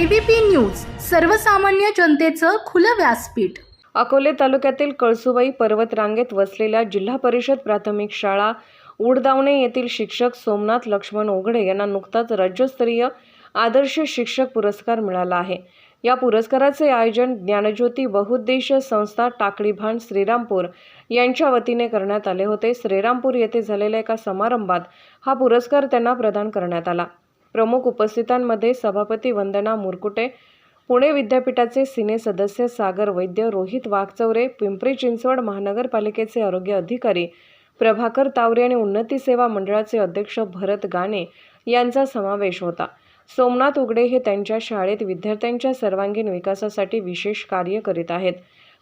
ABP news सर्वसामान्य जनतेचं खुलं व्यासपीठ. अकोले तालुक्यातील कळसुबाई पर्वत रांगेत वसलेल्या जिल्हा परिषद प्राथमिक शाळा उडदावणे येथील शिक्षक सोमनाथ लक्ष्मण ओगडे यांना नुकताच राज्यस्तरीय आदर्श शिक्षक पुरस्कार मिळाला आहे. या पुरस्काराचे आयोजन ज्ञानज्योती बहुउद्देशीय संस्था टाकळी श्रीरामपूर यांच्या वतीने करण्यात आले होते. श्रीरामपूर येथे झालेल्या एका समारंभात हा पुरस्कार त्यांना प्रदान करण्यात आला. प्रमुख उपस्थितांमध्ये सभापती वंदना मुरकुटे पुणे विद्यापीठाचे सिने सदस्य सागर वैद्य रोहित वाघचौरे पिंपरी चिंचवड महानगरपालिकेचे आरोग्य अधिकारी प्रभाकर तावरे आणि उन्नती सेवा मंडळाचे अध्यक्ष भरत गाणे यांचा समावेश होता. सोमनाथ उगडे हे त्यांच्या शाळेत विद्यार्थ्यांच्या सर्वांगीण विकासासाठी विशेष कार्य करीत आहेत.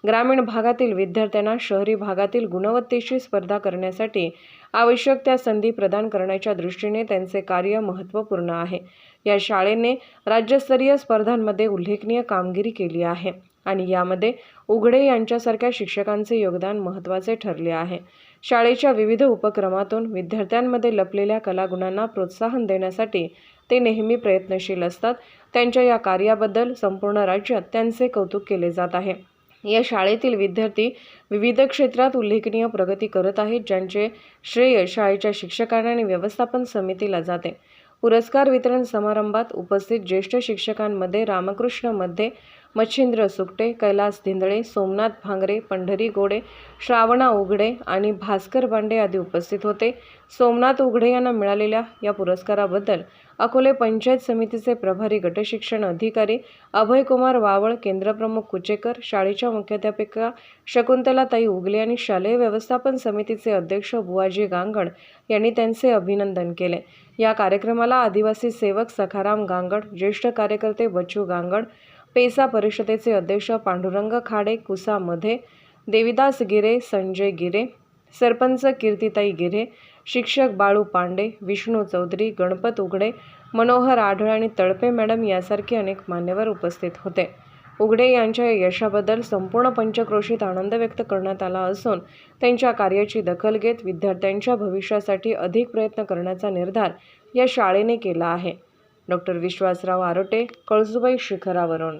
ग्रामीण भागातील विद्यार्थ्यांना शहरी भागातील गुणवत्तेशी स्पर्धा करण्यासाठी आवश्यक त्या संधी प्रदान करण्याच्या दृष्टीने त्यांचे कार्य महत्त्वपूर्ण आहे. या शाळेने राज्यस्तरीय स्पर्धांमध्ये उल्लेखनीय कामगिरी केली आहे आणि यामध्ये उघडे यांच्यासारख्या शिक्षकांचे योगदान महत्त्वाचे ठरले आहे. शाळेच्या विविध उपक्रमातून विद्यार्थ्यांमध्ये लपलेल्या कलागुणांना प्रोत्साहन देण्यासाठी ते नेहमी प्रयत्नशील असतात. त्यांच्या या कार्याबद्दल संपूर्ण राज्यात त्यांचे कौतुक केले जात आहे. या शाळेतील विद्यार्थी विविध क्षेत्रात उल्लेखनीय प्रगती करत आहेत ज्यांचे श्रेय शाळेच्या शिक्षकांना आणि व्यवस्थापन समितीला जाते. पुरस्कार वितरण समारंभात उपस्थित ज्येष्ठ शिक्षकांमध्ये रामकृष्णमध्ये मच्छिंद्र सुकटे कैलास धिंदळे सोमनाथ भांगरे पंढरी गोडे श्रावणा उघडे आणि भास्कर बांडे आदी उपस्थित होते. सोमनाथ उघडे यांना मिळालेल्या या पुरस्काराबद्दल अकोले पंचायत समितीचे प्रभारी गटशिक्षण अधिकारी अभयकुमार वावळ केंद्रप्रमुख कुचेकर शाळेच्या मुख्याध्यापिका शकुंतलाताई उगले आणि शालेय व्यवस्थापन समितीचे अध्यक्ष बुवाजी गांगड यांनी त्यांचे अभिनंदन केले. या कार्यक्रमाला आदिवासी सेवक सखाराम गांगड ज्येष्ठ कार्यकर्ते बच्चू गांगड पेसा परिषदेचे अध्यक्ष पांडुरंग खाडे कुसा मध्ये देविदास गिरे संजय गिरे सरपंच कीर्तिताई गिरे शिक्षक बाळू पांडे विष्णू चौधरी गणपत उघडे मनोहर आढळ आणि तळपे मॅडम यासारखे अनेक मान्यवर उपस्थित होते. उघडे यांच्या यशाबद्दल संपूर्ण पंचक्रोशीत आनंद व्यक्त करण्यात आला असून त्यांच्या कार्याची दखल घेत विद्यार्थ्यांच्या भविष्यासाठी अधिक प्रयत्न करण्याचा निर्धार या शाळेने केला आहे. डॉक्टर विश्वासराव आरोटे कळसुबाई शिखरावरून.